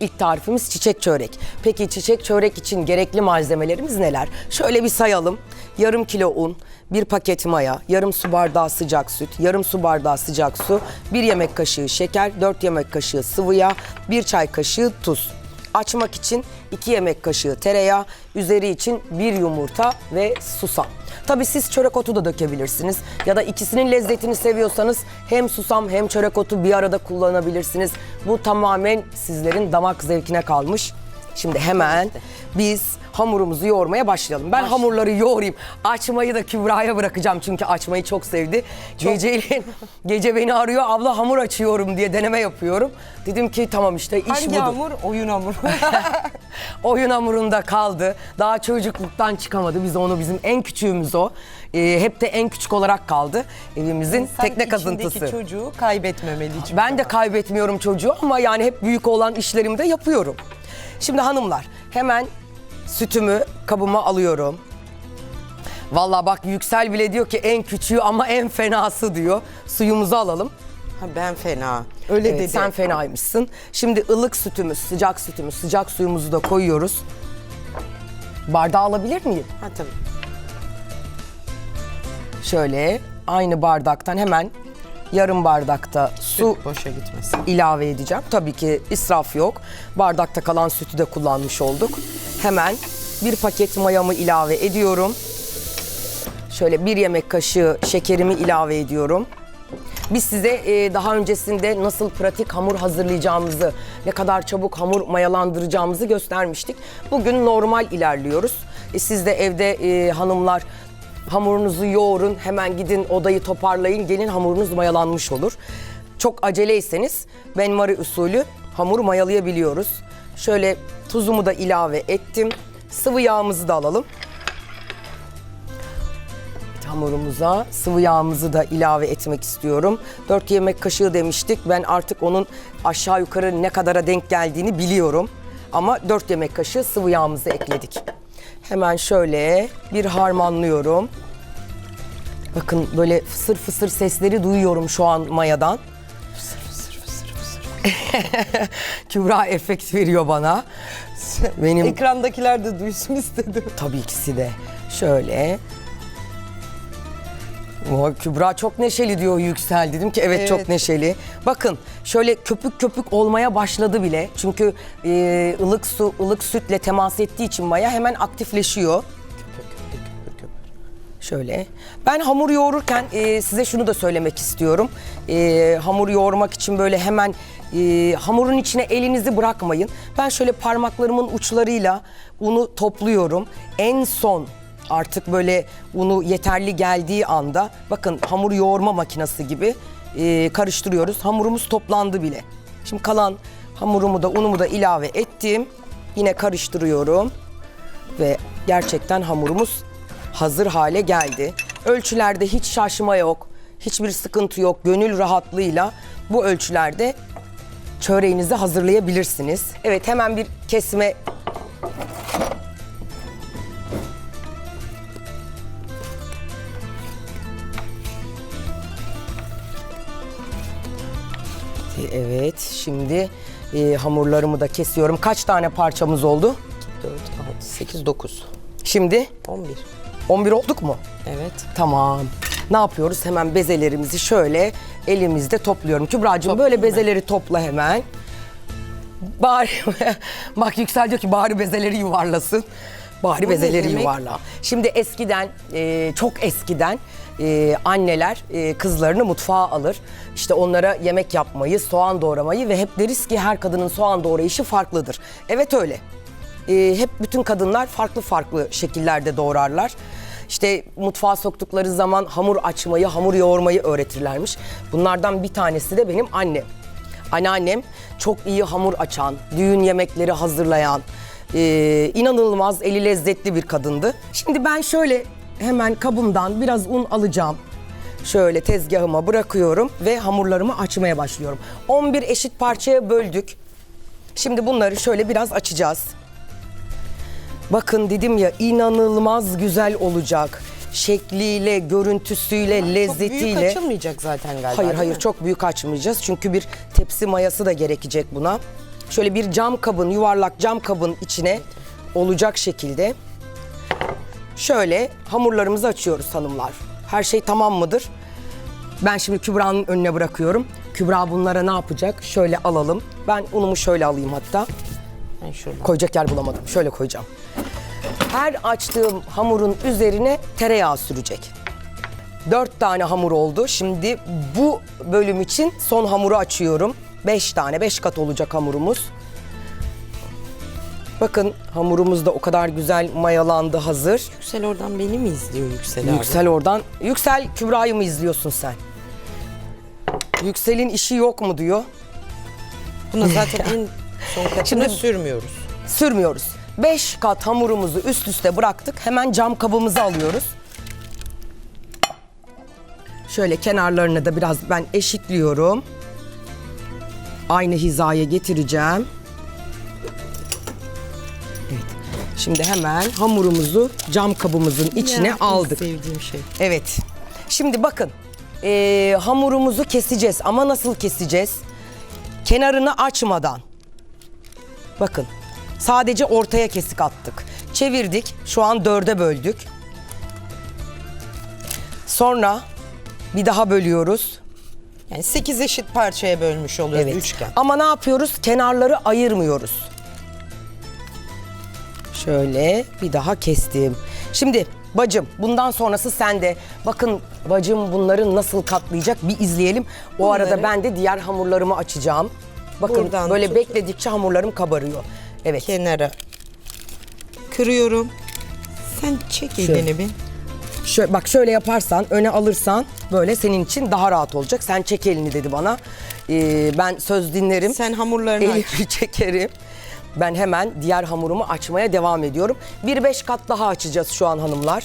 İlk tarifimiz çiçek çörek. Peki çiçek çörek için gerekli malzemelerimiz neler? Şöyle bir sayalım. Yarım kilo un, bir paket maya, yarım su bardağı sıcak süt, yarım su bardağı sıcak su, bir yemek kaşığı şeker, dört yemek kaşığı sıvı yağ, bir çay kaşığı tuz. Açmak için 2 yemek kaşığı tereyağı, üzeri için bir yumurta ve susam. Tabii siz çörek otu da dökebilirsiniz ya da ikisinin lezzetini seviyorsanız hem susam hem çörek otu bir arada kullanabilirsiniz. Bu tamamen sizlerin damak zevkine kalmış. Şimdi hemen biz hamurumuzu yoğurmaya başlayalım. Ben hamurları yoğurayım. Açmayı da Kübra'ya bırakacağım çünkü açmayı çok sevdi. Geceleyin gece beni arıyor abla hamur açıyorum diye deneme yapıyorum. Dedim ki tamam işte iş Hangi budur. hamur? Oyun hamuru. Oyun hamurunda kaldı. Daha çocukluktan çıkamadı. Biz onu bizim en küçüğümüz o. Ee, hep de en küçük olarak kaldı. Evimizin Sen tekne içindeki kazıntısı. çocuğu kaybetmemeli hiç. Ben de kaybetmiyorum çocuğu ama yani hep büyük olan işlerimi de yapıyorum. Şimdi hanımlar hemen sütümü kabıma alıyorum. Vallahi bak Yüksel bile diyor ki en küçüğü ama en fenası diyor. Suyumuzu alalım. Ha, ben fena. Öyle Evet, dedi. sen fenaymışsın. Şimdi ılık sütümüz, sıcak sütümüz, sıcak suyumuzu da koyuyoruz. Bardağı alabilir miyim? Ha tabii. Şöyle aynı bardaktan hemen yarım bardakta su Süt boşa gitmesin. ilave edeceğim. Tabii ki israf yok. Bardakta kalan sütü de kullanmış olduk. Hemen bir paket mayamı ilave ediyorum. Şöyle bir yemek kaşığı şekerimi ilave ediyorum. Biz size e, daha öncesinde nasıl pratik hamur hazırlayacağımızı, ne kadar çabuk hamur mayalandıracağımızı göstermiştik. Bugün normal ilerliyoruz. E, siz de evde e, hanımlar hamurunuzu yoğurun, hemen gidin odayı toparlayın, gelin hamurunuz mayalanmış olur. Çok aceleyseniz benmari usulü hamuru mayalayabiliyoruz. Şöyle tuzumu da ilave ettim. Sıvı yağımızı da alalım hamurumuza sıvı yağımızı da ilave etmek istiyorum. 4 yemek kaşığı demiştik. Ben artık onun aşağı yukarı ne kadara denk geldiğini biliyorum. Ama 4 yemek kaşığı sıvı yağımızı ekledik. Hemen şöyle bir harmanlıyorum. Bakın böyle fısır fısır sesleri duyuyorum şu an mayadan. Kübra efekt veriyor bana. Benim Ekrandakiler de duysun istedim. Tabii ikisi de. Şöyle. O Kübra çok neşeli diyor Yüksel. Dedim ki evet, Evet. çok neşeli. Bakın şöyle köpük köpük olmaya başladı bile. Çünkü e, ılık su, ılık sütle temas ettiği için maya hemen aktifleşiyor. Şöyle. Ben hamur yoğururken e, size şunu da söylemek istiyorum. E, hamur yoğurmak için böyle hemen e, hamurun içine elinizi bırakmayın. Ben şöyle parmaklarımın uçlarıyla unu topluyorum. En son artık böyle unu yeterli geldiği anda bakın hamur yoğurma makinesi gibi e, karıştırıyoruz. Hamurumuz toplandı bile. Şimdi kalan hamurumu da unumu da ilave ettim. Yine karıştırıyorum ve gerçekten hamurumuz hazır hale geldi. Ölçülerde hiç şaşma yok, hiçbir sıkıntı yok. Gönül rahatlığıyla bu ölçülerde çöreğinizi hazırlayabilirsiniz. Evet hemen bir kesme Evet, şimdi e, hamurlarımı da kesiyorum. Kaç tane parçamız oldu? 4, 6, 8, 9, Şimdi 11. 11 olduk mu? Evet. Tamam. Ne yapıyoruz? Hemen bezelerimizi şöyle elimizde topluyorum. Kübra'cığım böyle bezeleri topla hemen. Bari, bak Yüksel diyor ki bari bezeleri yuvarlasın. Bari ne bezeleri demek? yuvarla. Şimdi eskiden, e, çok eskiden e, anneler e, kızlarını mutfağa alır. İşte onlara yemek yapmayı, soğan doğramayı ve hep deriz ki her kadının soğan doğrayışı farklıdır. Evet öyle. E, hep bütün kadınlar farklı farklı şekillerde doğrarlar. İşte mutfağa soktukları zaman hamur açmayı, hamur yoğurmayı öğretirlermiş. Bunlardan bir tanesi de benim annem. Anneannem çok iyi hamur açan, düğün yemekleri hazırlayan, e, inanılmaz eli lezzetli bir kadındı. Şimdi ben şöyle hemen kabımdan biraz un alacağım. Şöyle tezgahıma bırakıyorum ve hamurlarımı açmaya başlıyorum. 11 eşit parçaya böldük. Şimdi bunları şöyle biraz açacağız. Bakın dedim ya inanılmaz güzel olacak. Şekliyle, görüntüsüyle, Çok büyük lezzetiyle. açılmayacak zaten galiba. Hayır değil hayır mi? çok büyük açmayacağız. Çünkü bir tepsi mayası da gerekecek buna. şöyle bir cam kabın, yuvarlak cam kabın içine olacak şekilde şöyle hamurlarımızı açıyoruz hanımlar. Her şey tamam mıdır? Ben şimdi Kübra'nın önüne bırakıyorum. Kübra bunlara ne yapacak? Şöyle alalım. Ben unumu şöyle alayım hatta. Ben. Koyacak yer bulamadım. Şöyle koyacağım. Her açtığım hamurun üzerine tereyağı sürecek. Dört tane hamur oldu. Şimdi bu bölüm için son hamuru açıyorum. Beş tane, beş kat olacak hamurumuz. Bakın hamurumuz da o kadar güzel mayalandı hazır. Yüksel oradan beni mi izliyor Yüksel abi? Yüksel oradan. Yüksel Kübra'yı mı izliyorsun sen? Yüksel'in işi yok mu diyor. Buna zaten en son katını Şimdi- sürmüyoruz. Sürmüyoruz. 5 kat hamurumuzu üst üste bıraktık. Hemen cam kabımızı alıyoruz. Şöyle kenarlarını da biraz ben eşitliyorum. Aynı hizaya getireceğim. Evet. Şimdi hemen hamurumuzu cam kabımızın içine Ya, aldık. sevdiğim şey. Evet. Şimdi bakın. eee, hamurumuzu keseceğiz ama nasıl keseceğiz? Kenarını açmadan. Bakın. Sadece ortaya kesik attık. Çevirdik. Şu an dörde böldük. Sonra bir daha bölüyoruz. Yani 8 eşit parçaya bölmüş oluyoruz Evet. üçgen. Ama ne yapıyoruz? Kenarları ayırmıyoruz. Şöyle bir daha kestim. Şimdi bacım bundan sonrası sende. Bakın bacım bunları nasıl katlayacak bir izleyelim. O Bunları- arada ben de diğer hamurlarımı açacağım. Bakın Buradan böyle tut. bekledikçe hamurlarım kabarıyor. Evet. Kenara kırıyorum. Sen çek Şöyle. elini bir. Şöyle, bak şöyle yaparsan öne alırsan böyle senin için daha rahat olacak. Sen çek elini dedi bana. Ee, ben söz dinlerim. Sen hamurlarını aç. Çekerim. Ben hemen diğer hamurumu açmaya devam ediyorum. Bir beş kat daha açacağız şu an hanımlar.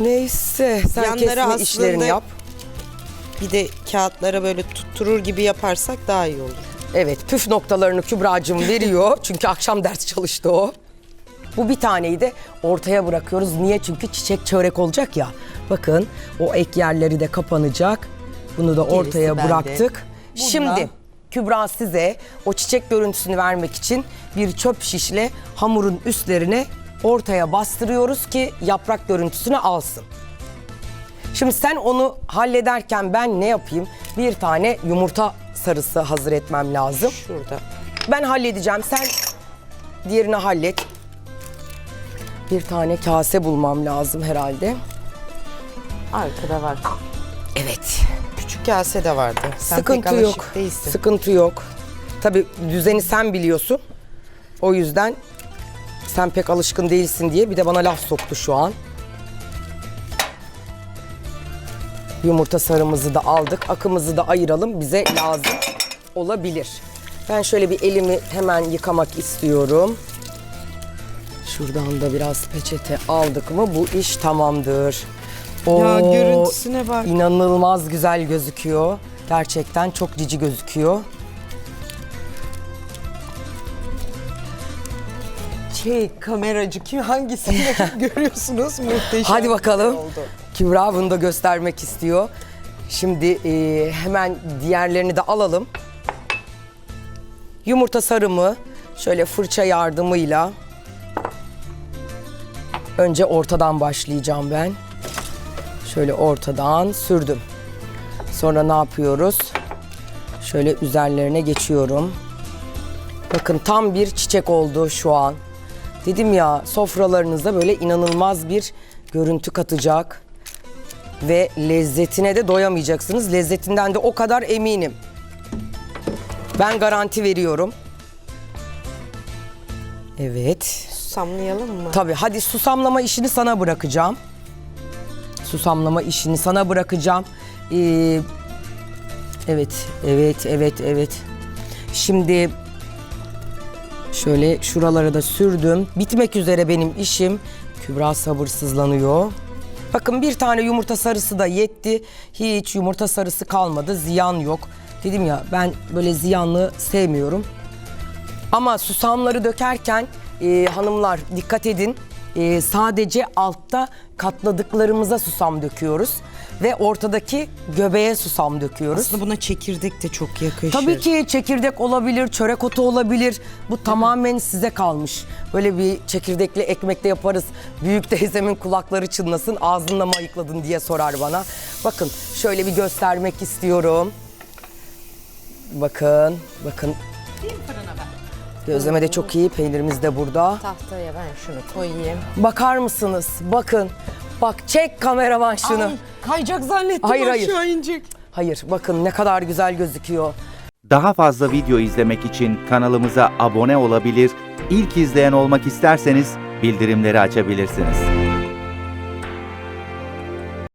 Neyse sen Yanları kesme işlerini yap. Bir de kağıtlara böyle tutturur gibi yaparsak daha iyi olur. Evet püf noktalarını Kübra'cığım veriyor. Çünkü akşam ders çalıştı o. Bu bir taneyi de ortaya bırakıyoruz. Niye? Çünkü çiçek çörek olacak ya. Bakın o ek yerleri de kapanacak. Bunu da ortaya bende. bıraktık. Şimdi Kübra size o çiçek görüntüsünü vermek için bir çöp şişle hamurun üstlerine ortaya bastırıyoruz ki yaprak görüntüsünü alsın. Şimdi sen onu hallederken ben ne yapayım? Bir tane yumurta sarısı hazır etmem lazım. Şurada. Ben halledeceğim. Sen diğerini hallet. Bir tane kase bulmam lazım herhalde. Arkada var. Evet. Küçük kase de vardı. Sen Sıkıntı pek alışık yok. değilsin. Sıkıntı yok. Tabii düzeni sen biliyorsun. O yüzden sen pek alışkın değilsin diye bir de bana laf soktu şu an. Yumurta sarımızı da aldık. Akımızı da ayıralım. Bize lazım olabilir. Ben şöyle bir elimi hemen yıkamak istiyorum. Şuradan da biraz peçete aldık mı bu iş tamamdır. Ya Oo, görüntüsüne bak. İnanılmaz güzel gözüküyor. Gerçekten çok cici gözüküyor. Şey kameracı kim hangisini görüyorsunuz muhteşem. Hadi bakalım. oldu. Kübra da göstermek istiyor. Şimdi e, hemen diğerlerini de alalım. Yumurta sarımı şöyle fırça yardımıyla önce ortadan başlayacağım ben. Şöyle ortadan sürdüm. Sonra ne yapıyoruz? Şöyle üzerlerine geçiyorum. Bakın tam bir çiçek oldu şu an. Dedim ya sofralarınızda böyle inanılmaz bir görüntü katacak ve lezzetine de doyamayacaksınız. Lezzetinden de o kadar eminim. Ben garanti veriyorum. Evet. Susamlayalım mı? Tabii hadi susamlama işini sana bırakacağım. Susamlama işini sana bırakacağım. Ee, evet, evet, evet, evet. Şimdi şöyle şuralara da sürdüm. Bitmek üzere benim işim. Kübra sabırsızlanıyor. Bakın bir tane yumurta sarısı da yetti. Hiç yumurta sarısı kalmadı. Ziyan yok. Dedim ya ben böyle ziyanlı sevmiyorum. Ama susamları dökerken e, hanımlar dikkat edin. E, sadece altta katladıklarımıza susam döküyoruz. Ve ortadaki göbeğe susam döküyoruz. Aslında buna çekirdek de çok yakışır. Tabii ki çekirdek olabilir, çörek otu olabilir. Bu tamamen size kalmış. Böyle bir çekirdekli ekmekte yaparız. Büyük teyzemin kulakları çınlasın, ağzınla mı ayıkladın diye sorar bana. Bakın şöyle bir göstermek istiyorum. Bakın, bakın. Gözleme de çok iyi, peynirimiz de burada. Tahtaya ben şunu koyayım. Bakar mısınız? Bakın. Bak çek kameraman şunu. Ay, kayacak zannettim Hayır, hayır. aşağı inecek. Hayır, bakın ne kadar güzel gözüküyor. Daha fazla video izlemek için kanalımıza abone olabilir, ilk izleyen olmak isterseniz bildirimleri açabilirsiniz.